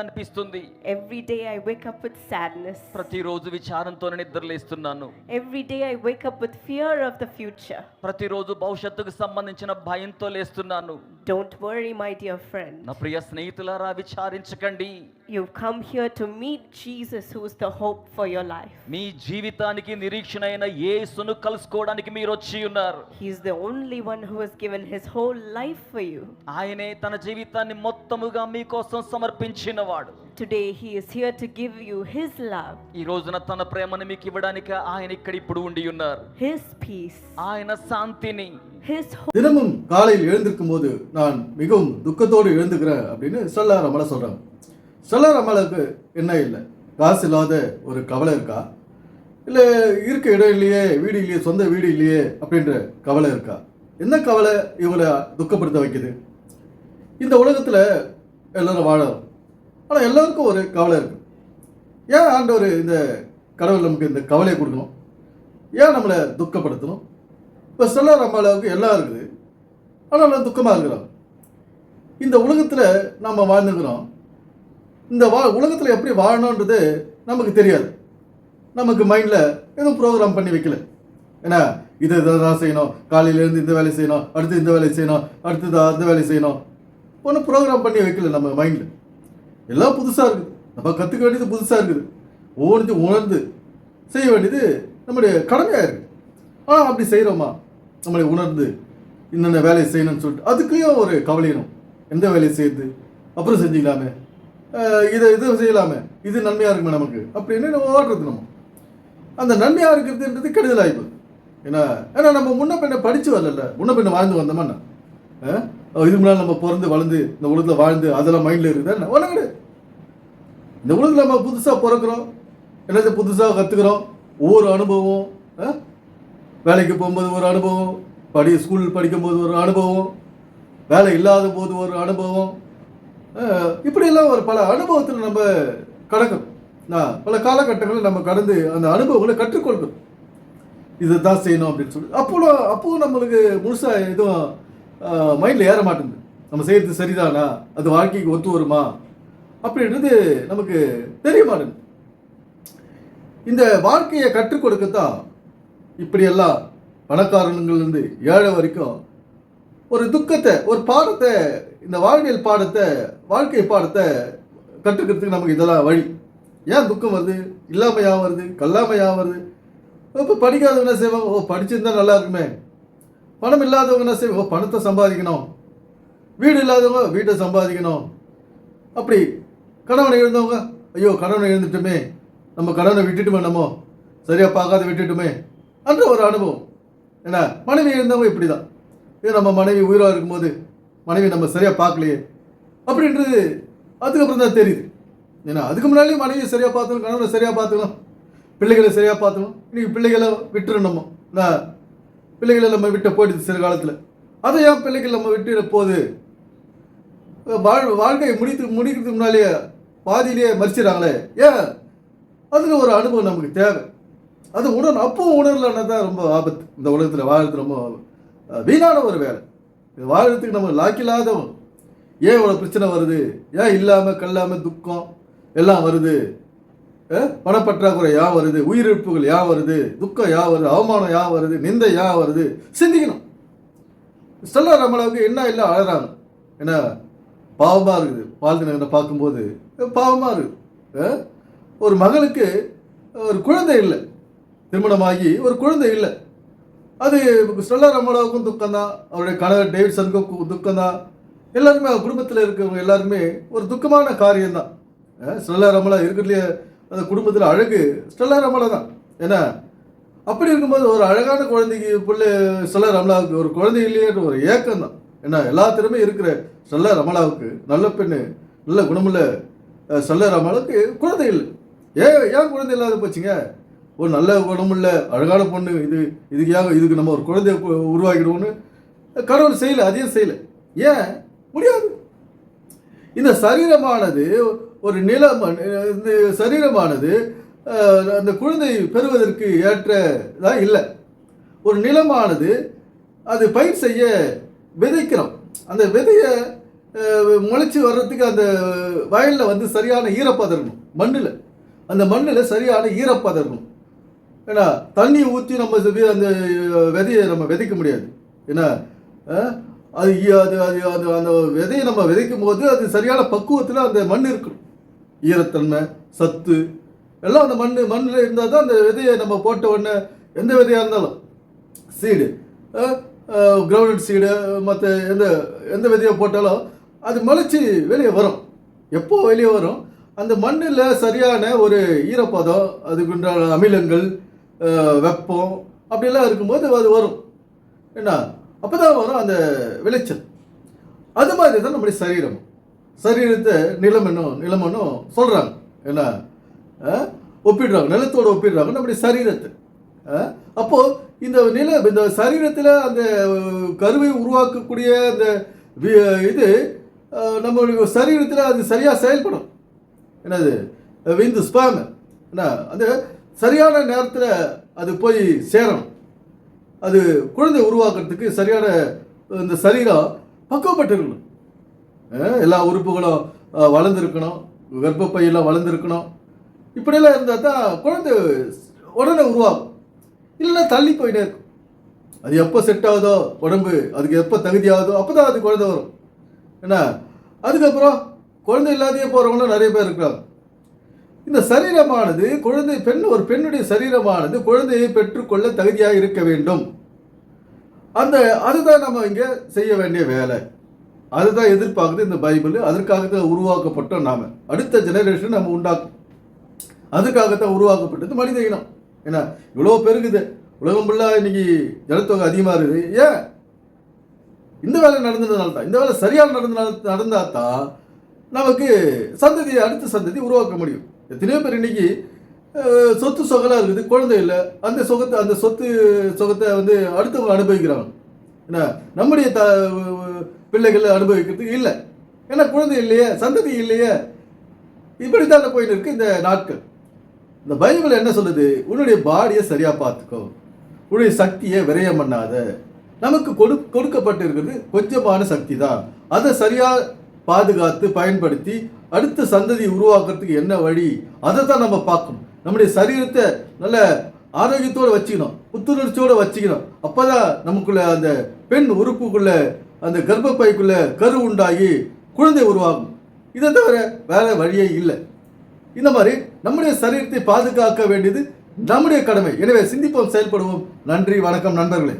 అనిపిస్తుంది. Every day I wake up with sadness ప్రతి రోజు విచారంతో నిద్రలేస్తున్నాను. Every day I wake up with fear of the future ప్రతి రోజు భవిష్యత్తుకు సంబంధించిన భయంతో లేస్తున్నాను. Don't worry my dear friend నా ప్రియ స్నేహితులారా విచారించకండి. You've come here to meet Jesus, who is the hope for your life. మీ జీవితానికి నిరీక్షణ అయిన యేసును కలుసుకోవడానికి మీరు వచ్చి ఉన్నారు He's the only one who has given his whole life for you. ఆయనే తన జీవితాన్ని మొత్తముగా మీకోసం సమర్పించినవాడు Today, he is here to give you his love, ఈ రోజున తన ప్రేమను మీకు ఇవ్వడానికి ఆయన ఇక్కడ ఇప్పుడు ఉండి ఉన్నారు his peace, ఆయన శాంతిని his hope. தினமும் காலையில் எழுந்திருக்கும் போது நான் மிகவும் துக்கத்தோடு எழுந்துக்கிறேன் அப்படின்னு ஸ்டெல்லா ரமலை சொல்கிறாங்க சில நம்மளுக்கு என்ன இல்லை? காசு இல்லாத ஒரு கவலை இருக்கா? இல்லை இருக்க இடம் இல்லையே வீடு இல்லையே சொந்த வீடு இல்லையே அப்படின்ற கவலை இருக்கா? என்ன கவலை இவங்களை துக்கப்படுத்த வைக்குது? இந்த உலகத்தில் எல்லோரும் வாழறோம். ஆனால் எல்லோருக்கும் ஒரு கவலை இருக்கு. ஏன் ஆண்டவர் இந்த கடவுள் நமக்கு இந்த கவலையை கொடுக்கணும்? ஏன் நம்மளை துக்கப்படுத்தணும்? இப்போ சொல்ல நம்ம அளவுக்கு எல்லாம் இருக்குது. ஆனால் துக்கமாக இருக்கிறோம். இந்த உலகத்தில் நம்ம வாழ்ந்துக்கிறோம் இந்த வா உலகத்தில் எப்படி வாழணுன்றது நமக்கு தெரியாது. நமக்கு மைண்டில் எதுவும் ப்ரோக்ராம் பண்ணி வைக்கல. ஏன்னா இது இதை தான் செய்யணும். காலையிலேருந்து இந்த வேலை செய்யணும். அடுத்து இந்த வேலை செய்யணும். அடுத்தது அந்த வேலை செய்யணும். ஒன்றும் ப்ரோக்ராம் பண்ணி வைக்கல நம்ம மைண்டில் எல்லாம் புதுசாக இருக்குது. நம்ம கற்றுக்க வேண்டியது புதுசாக இருக்குது. ஓடிஞ்சு உணர்ந்து செய்ய வேண்டியது நம்முடைய கடமையாக இருக்குது ஆனால் அப்படி செய்கிறோமா நம்மளை உணர்ந்து இன்னென்ன வேலையை செய்யணும்னு சொல்லிட்டு அதுக்குள்ளேயும் ஒரு கவலையணும். எந்த வேலையை செய்யுது அப்புறம் செஞ்சுக்கலாமே. இதை இது செய்யலாமே. இது நன்மையாக இருக்குமே நமக்கு. அப்படின்னு நம்ம ஓடுறது நம்ம அந்த நன்மையாக இருக்கிறதுன்றது கெடுதல் ஆகிப்போகுது ஏன்னா ஏன்னா நம்ம முன்ன பின்ன படித்து வரல முன்ன பின்ன வாழ்ந்து வந்தோமா இதுக்கு முன்னால் நம்ம பிறந்து வளர்ந்து இந்த உலகத்தில் வாழ்ந்து அதெல்லாம் மைண்டில் இருக்குதா என்ன? ஒன்றும் கிடையாது. இந்த உலகத்தில் நம்ம புதுசாக பிறக்கிறோம். என்னது புதுசாக கற்றுக்குறோம் ஒவ்வொரு அனுபவம் வேலைக்கு போகும்போது ஒரு அனுபவம் படி ஸ்கூல் படிக்கும்போது ஒரு அனுபவம் வேலை இல்லாத போது ஒரு அனுபவம் இப்படியெல்லாம் ஒரு பல அனுபவத்தில் நம்ம கடக்கணும். பல காலகட்டங்களில் நம்ம கடந்து அந்த அனுபவங்களை கற்றுக்கொள்கிறோம். இதை தான் செய்யணும் அப்படின்னு சொல்லி. அப்போ அப்போ நம்மளுக்கு முழுசாக எதுவும் மைண்டில் ஏற மாட்டேங்குது. நம்ம செய்கிறது சரிதானா? அது வாழ்க்கைக்கு ஒத்து வருமா? அப்படின்றது நமக்கு தெரிய மாட்டேங்குது. இந்த வாழ்க்கையை கற்றுக் கொடுக்கத்தான் இப்படியெல்லாம் பணக்காரங்கள்லேருந்து ஏழை வரைக்கும் ஒரு துக்கத்தை ஒரு பாடத்தை இந்த வாழ்வியல் பாடத்தை வாழ்க்கை பாடத்தை கற்றுக்கிறதுக்கு நமக்கு இதெல்லாம் வழி. ஏன் துக்கம் வருது? இல்லாமல் வருது? கல்லாமையாக வருது? இப்போ படிக்காதவங்க என்ன செய்வாங்க? ஓ படிச்சிருந்தா நல்லா இருக்குமே. பணம் இல்லாதவங்க என்ன செய்வாங்க? ஓ பணத்தை சம்பாதிக்கணும். வீடு இல்லாதவங்க வீட்டை சம்பாதிக்கணும். அப்படி கணவனை எழுந்தவங்க ஐயோ கணவனை இழந்துட்டுமே. நம்ம கணவனை விட்டுட்டுமே நம்ம சரியாக பார்க்காத விட்டுட்டுமே. என்ற ஒரு அனுபவம். என்ன மனைவி இருந்தவங்க இப்படி தான் இது நம்ம மனைவி உயிராக இருக்கும்போது மனைவி நம்ம சரியாக பார்க்கலையே அப்படின்றது அதுக்கப்புறம் தான் தெரியுது. ஏன்னா அதுக்கு முன்னாலேயும் மனைவியை சரியாக பார்த்துக்கணும் கணவனை சரியாக பார்த்துக்கணும் பிள்ளைகளை சரியாக பார்த்துக்கணும். இன்றைக்கி பிள்ளைகளை விட்டுருணும் நம்ம நான் பிள்ளைகளை நம்ம விட்ட போயிடுது சில காலத்தில். அதை ஏன் பிள்ளைகள் நம்ம விட்டு போகுது வாழ் வாழ்க்கையை முடித்து முடிக்கிறதுக்கு முன்னாலேயே பாதியிலேயே மறிச்சிடறாங்களே. ஏன்? அதில் ஒரு அனுபவம் நமக்கு தேவை. அது உணர் அப்போ உணரலன்னா தான் ரொம்ப ஆபத்து. இந்த உலகத்தில் வாழ்றது ரொம்ப ஆபத்து வீணான ஒரு வேலை. இது வாழறதுக்கு நம்ம லாக்கில்லாதவன். ஏன் இவ்வளோ பிரச்சனை வருது? ஏன் இல்லாமல் கல்லாமல் துக்கம் எல்லாம் வருது? பணப்பற்றாக்குறை யா வருது? உயிரிழப்புகள் யா வருது? துக்கம் யா வருது? அவமானம் யா வருது? நிந்தை யா வருது? சிந்திக்கணும். ஸ்டெல்லா ரமலாவுக்கு என்ன இல்லை அழறாங்க. என்ன? பாவமாக இருக்குது. வாழ்ந்து பார்க்கும்போது பாவமாக இருக்குது. ஒரு மகளுக்கு ஒரு குழந்தை இல்லை. திருமணமாகி ஒரு குழந்தை இல்லை. அது ஸ்டெல்லா ரமலாவுக்கும் துக்கம்தான். அவருடைய கணவர் டேவிட்சனுக்கும் துக்கம்தான். எல்லாருமே அவங்க குடும்பத்தில் இருக்கிறவங்க எல்லாருமே ஒரு துக்கமான காரியம்தான். அஹ்? ஸ்டெல்லா ரமலா இருக்கிறதுலையே அந்த குடும்பத்தில் அழகு ஸ்டெல்லா ரமலா தான் ஏன்னா அப்படி இருக்கும்போது ஒரு அழகான குழந்தைக்கு பிள்ளை ஸ்டெல்லா ரமலாவுக்கு ஒரு குழந்தை இல்லையன்ற ஒரு ஏக்கம் தான் ஏன்னா எல்லா இருக்கிற ஸ்டெல்லா ரமலாவுக்கு நல்ல பெண்ணு நல்ல குணமுள்ள ஸ்டெல்லா ரமலாவுக்கு குழந்தை இல்லை. ஏன் ஏன் குழந்தை இல்லாத போச்சுங்க? ஒரு நல்ல குணமுள்ள அழகான பொண்ணு இது இதுக்காக இதுக்கு நம்ம ஒரு குழந்தைய உருவாக்கிடுவோன்னு கடவுள் செய்யலை அதையும் செய்யலை. ஏன்? முடியாது. இந்த சரீரமானது ஒரு நிலம் இந்த சரீரமானது அந்த குழந்தை பெறுவதற்கு ஏற்றதாக இல்லை. ஒரு நிலமானது அது பயிர் செய்ய விதைக்கிறோம். அந்த விதையை முளைச்சி வர்றதுக்கு அந்த வயலில் வந்து சரியான ஈரப்பதம் இருக்கணும் மண்ணில். அந்த மண்ணில் சரியான ஈரப்பதம். இருக்கணும் ஏன்னா தண்ணி ஊற்றி நம்ம அந்த விதையை நம்ம விதைக்க முடியாது. ஏன்னா அது அது அது அது அந்த விதையை நம்ம விதைக்கும் போது அது சரியான பக்குவத்தில் அந்த மண் இருக்கணும். ஈரத்தன்மை சத்து எல்லாம் அந்த மண் மண்ணில் இருந்தால் தான் அந்த விதையை நம்ம போட்ட உடனே எந்த விதையாக இருந்தாலும் சீடு கிரவுண்ட் சீடு மற்ற எந்த எந்த விதையை போட்டாலும் அது முளைச்சி வெளியே வரும். எப்போ வெளியே வரும்? அந்த மண்ணில் சரியான ஒரு ஈரப்பதம் அதுக்குண்டான அமிலங்கள் வெப்பம் அப்படியெல்லாம் இருக்கும்போது அது வரும். என்ன? அப்போ தான் வரும் அந்த விளைச்சல். அது மாதிரி தான் நம்முடைய சரீரம். சரீரத்தை நிலமனும் நிலமனும் சொல்கிறாங்க என்ன? ஒப்பிடுறாங்க. நிலத்தோடு ஒப்பிடுறாங்க நம்முடைய சரீரத்தை. அப்போது இந்த நில இந்த சரீரத்தில் அந்த கருவை உருவாக்கக்கூடிய அந்த வி- இது நம்மளுடைய சரீரத்தில் அது சரியாக செயல்படும். என்னது? விந்து ஸ்பாம். என்ன? அந்த சரியான நேரத்தில் அது போய் சேரணும் அது குழந்தை உருவாக்குறதுக்கு சரியான இந்த சரீரம் பக்குவப்பட்டிருக்கணும். எல்லா உறுப்புகளும் வளர்ந்துருக்கணும். கர்ப்பப்பையெல்லாம் வளர்ந்துருக்கணும். இப்படியெல்லாம் இருந்தால் தான் குழந்தை உடனே உருவாகும். இல்லைன்னா தள்ளி போயிட்டே இருக்கும். அது எப்போ செட் ஆகுதோ உடம்பு அதுக்கு எப்போ தகுதி ஆகுதோ அப்போ தான் அது குழந்தை வரும். என்ன? அதுக்கப்புறம் குழந்தை இல்லாதையே போகிறவங்களும் நிறைய பேர் இருக்கிறாங்க இந்த சரீரமானது குழந்தை பெண் ஒரு பெண்ணுடைய சரீரமானது குழந்தையை பெற்றுக்கொள்ள தகுதியாக இருக்க வேண்டும். அந்த அதுதான் நம்ம இங்கே செய்ய வேண்டிய வேலை. அதுதான் எதிர்பார்க்குது இந்த பைபிள். அதற்காகத்தான் உருவாக்கப்பட்டோம் நாம. அடுத்த ஜெனரேஷன் நம்ம உண்டாக்கும். அதுக்காகத்தான் உருவாக்கப்பட்டது மனித இனம். ஏன்னா இவ்வளோ பெருகுது. உலகம் ஃபுல்லாக இன்னைக்கு ஜனத்தொகை அதிகமாக இருக்குது. ஏன்? இந்த வேலை நடந்ததுனால தான் இந்த வேலை சரியாக நடந்தனால நடந்தால் தான் நமக்கு சந்ததி அடுத்த சந்ததி உருவாக்க முடியும். எத்தனையோ பேர் இன்னைக்கு சொத்து சொகலாக இருக்குது குழந்தை இல்லை. அந்த சொகத்தை அந்த சொத்து சொகத்தை வந்து அடுத்தவங்க அனுபவிக்கிறாங்க. என்ன நம்முடைய த பிள்ளைகள் அனுபவிக்கிறதுக்கு இல்லை. ஏன்னா குழந்தை இல்லையே சந்ததி இல்லையே. இப்படி தான் போயின்னு இருக்கு இந்த நாட்கள். இந்த பைபிள் என்ன சொல்லுது? உன்னுடைய பாடியை சரியாக பார்த்துக்கோ. உன்னுடைய சக்தியை விரயம் பண்ணாத. நமக்கு கொடு கொடுக்கப்பட்டிருக்கிறது கொஞ்சமான சக்தி தான் அதை சரியாக பாதுகாத்து பயன்படுத்தி அடுத்த சந்ததி உருவாக்குறதுக்கு என்ன வழி? அதை தான் நம்ம பார்க்கணும். நம்முடைய சரீரத்தை நல்ல ஆரோக்கியத்தோடு வச்சுக்கணும். புத்துணர்ச்சியோடு வச்சுக்கணும். அப்பதான் நமக்குள்ள அந்த பெண் உறுப்புக்குள்ள அந்த கர்ப்பப்பைக்குள்ள கரு உண்டாகி குழந்தை உருவாகும். இதை தவிர வேற வழியே இல்லை. இந்த மாதிரி நம்முடைய சரீரத்தை பாதுகாக்க வேண்டியது நம்முடைய கடமை. எனவே சிந்திப்போம் செயல்படுவோம். நன்றி வணக்கம் நண்பர்களே.